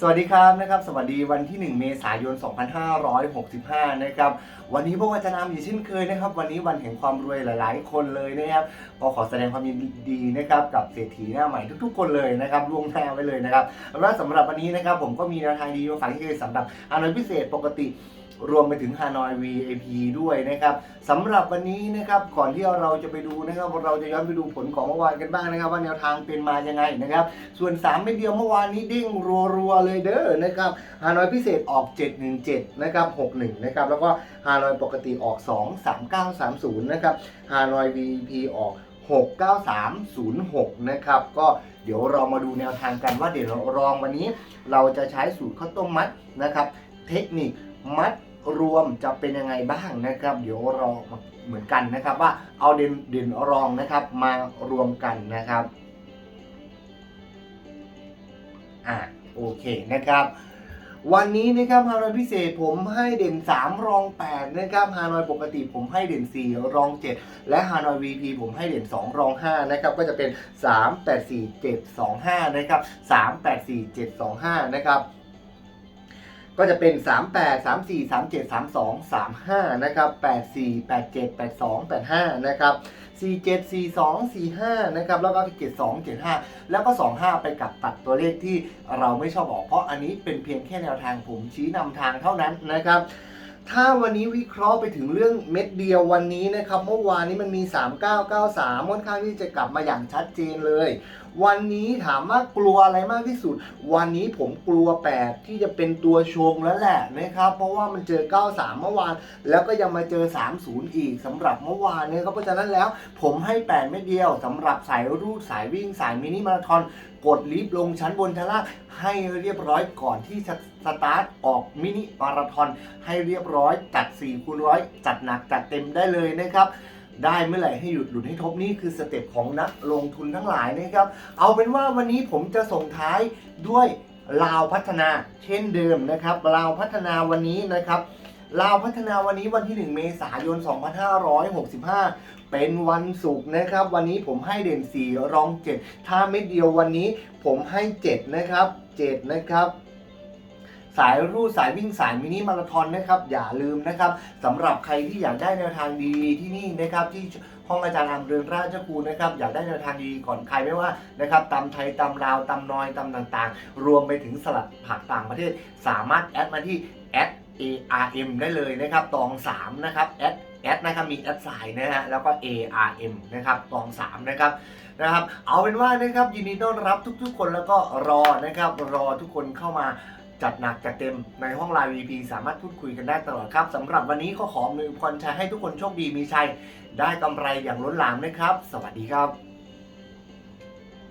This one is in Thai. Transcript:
สวัสดีครับนะครับสวัสดีวันที่ 1 เมษายน 2565 นะครับวันนี้พวกอาจารย์นามอยู่เช่นเคยนะครับ วันนี้วันแห่งความรวยหลาย ๆ คนเลยนะครับก็ขอแสดงความยินดีนะครับกับเศรษฐีหน้าใหม่ทุก ๆ คนเลยนะครับล่วงหน้าไว้เลยนะครับและสำหรับวันนี้นะครับผมก็มีแนวทางดีมาฝากที่สำหรับอานนพิเศษปกติ รวมไปถึงฮานอย VIP ด้วยนะครับสำหรับวันนี้นะครับก่อนที่เราจะไปดูนะครับเราจะย้อนไปดูผลของเมื่อวานกันบ้างนะครับ ว่าแนวทางเป็นมายังไงนะครับ ส่วน3ไม่เดียวเมื่อวานนี้เด้งรัวๆเลยเด้อนะครับฮานอยพิเศษออก 717นะครับ61นะครับแล้วก็ฮานอยปกติออก 23930นะครับฮานอย VIP ออก69306 นะครับ ก็เดี๋ยวเรามาดูแนวทางกันว่าเดี๋ยวเรารองวันนี้ เราจะใช้สูตรข้าวต้มมัดนะครับ เทคนิคมัด รวมจะเป็นยังไงบ้างนะครับ เดี๋ยวเราเหมือนกันนะครับ ว่าเอาเด่นเด่นรองนะครับมารวมกันนะครับอ่าโอเคนะครับ วันนี้นะครับฮานอยพิเศษผมให้เด่น 3 รอง 8 นะครับฮานอยปกติผมให้เด่น 4 รอง 7 และฮานอย VP ผมให้เด่น 2 รอง 5 นะครับ ก็จะเป็น 3 8 4 7 2 5 นะครับ 3 8 4 7 2 5 นะครับ ก็จะเป็น 3 8 3 4 3 7 3 2 3 5 นะครับ 8 4 8 7 8 2 8 5 นะครับ 4 7 4 2 4 5 นะครับ แล้วก็ 7 2 7 5 แล้วก็ 2 5 ไปกับตัดตัวเลขที่เราไม่ชอบออก เพราะอันนี้เป็นเพียงแค่แนวทางผมชี้นำทางเท่านั้นนะครับถ้าวันนี้วิเคราะห์ไปถึงเรื่องเม็ดเดียววันนี้นะครับ เมื่อวานนี้มันมี 3993 ค่อนข้างที่จะกลับมาอย่างชัดเจนเลย วันนี้ถามว่ากลัวอะไรมากที่สุด วันนี้ผมกลัว 8 ที่จะเป็นตัวชงแล้วแหละนะครับ เพราะว่ามันเจอ 93 เมื่อวาน แล้วก็ยังมาเจอ 30 อีกสำหรับเมื่อวานเนี่ยครับเพราะฉะนั้นแล้วผมให้ 8 ไม่เดียวสำหรับสายรูดสายวิ่งสายมินิมาราธอนกดลิฟต์ลงชั้นบนชั้นล่างให้เรียบร้อยก่อนที่จะสตาร์ทออกมินิมาราธอนให้เรียบร้อยจัด4คูณร้อยจัดหนักจัดเต็มได้เลยนะครับ ได้เมื่อไหร่ให้หยุดหลุดให้ทบนี่คือสเต็ปของนักลงทุนทั้งหลายนะครับ เอาเป็นว่าวันนี้ผมจะส่งท้ายด้วยลาวพัฒนาเช่นเดิมนะครับลาวพัฒนาวันนี้นะครับลาวพัฒนาวันนี้วันที่ 1 เมษายน 2565 เป็นวันศุกร์นะครับ วันนี้ผมให้เด่น 4 รอง 7 ถ้าไม่เดียววันนี้ผมให้ 7 นะครับ 7 นะครับ สายรูดสายวิ่งสายมินิมาราธอนนะครับ อย่าลืมนะครับสำหรับใครที่อยากได้แนวทางดีๆที่นี่นะครับที่ห้องอาจารย์อามเรือนราชกูลนะครับอยากได้แนวทางดีก่อนใครไม่ว่านะครับตำไทยตำลาวตำนอยตำต่างๆ รวมไปถึงสลัดผักต่างประเทศ สามารถแอดมาที่แอด ARM ได้เลยนะครับตอง3นะครับแอดแอดนะครับมีแอดสายนะฮะแล้วก็ ARM นะครับตอง3นะครับนะครับ เอาเป็นว่านะครับยินดีต้อนรับทุกๆ คนแล้วก็รอนะครับรอทุกคนเข้ามา จัดหนักจัดเต็มในห้องไลน์ VP สามารถพูดคุยกันได้ตลอดครับสำหรับวันนี้ก็ขอมือพรชัยให้ทุกคนโชคดีมีชัย ได้กำไรอย่างล้นหลามนะครับ สวัสดีครับ